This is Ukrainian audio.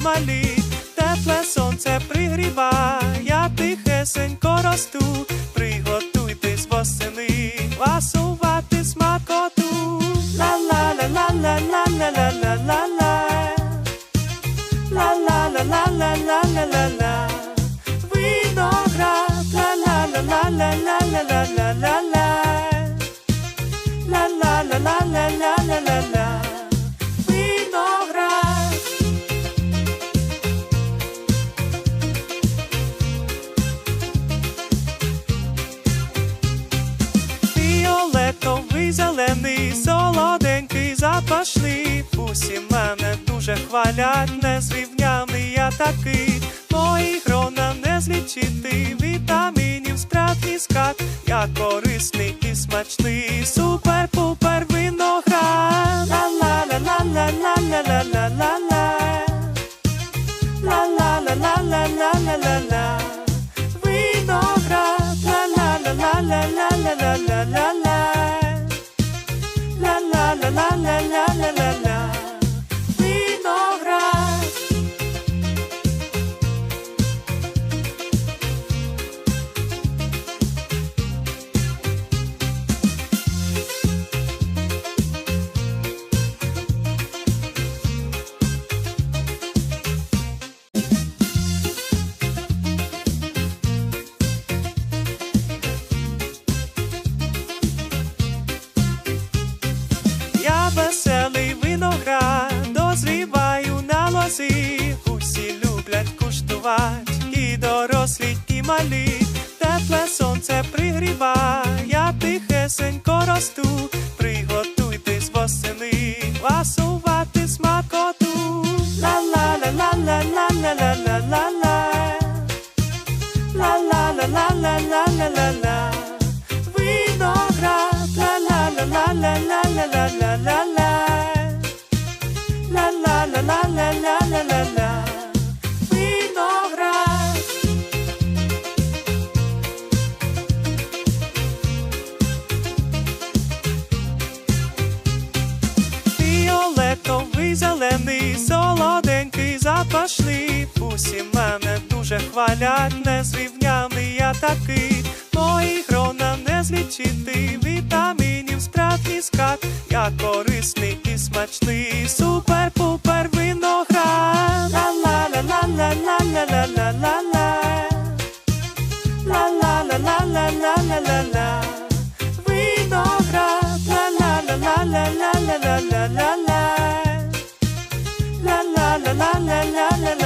малі, тепле сонце пригріва, я тихесенько росту, приготуйтесь восени, ласувати смакоту. ла ла ла ла ла ла ла ла ла ла ла la la la la la la la la Виноград. La la la la la la la la la la хвалять, незрівняний я такий. Мої грона не злічити, вітамінів справді скат. Я корисний і смачний, супер-пупер куштувати, і дорослі, і малі. Тепле сонце пригріва, я тихесенько росту. Приготуйтесь восени, ласувати смакоту. Ла-ла-ла-ла-ла-ла-ла-ла-ла-ла. Ла-ла-ла-ла-ла-ла-ла-ла-ла. Виноград. Ла-ла-ла-ла-ла-ла-ла-ла-ла. Ла-ла-ла-ла-ла-ла-ла-ла-ла. Солоденький, запашний, усі мене дуже хвалять, незрівняний я такий, мої грона не злічити, вітамінів справ і скат, я корисний і смачний, супер-пупер виноград. Ла-ла-ла-ла-ла-ла-ла-ла-ла-ла. Ла-ла-ла-ла-ла-ла-ла-ла-ла Виноград, ла-ла-ла-ла-ла-ла-ла-ла-ла la la la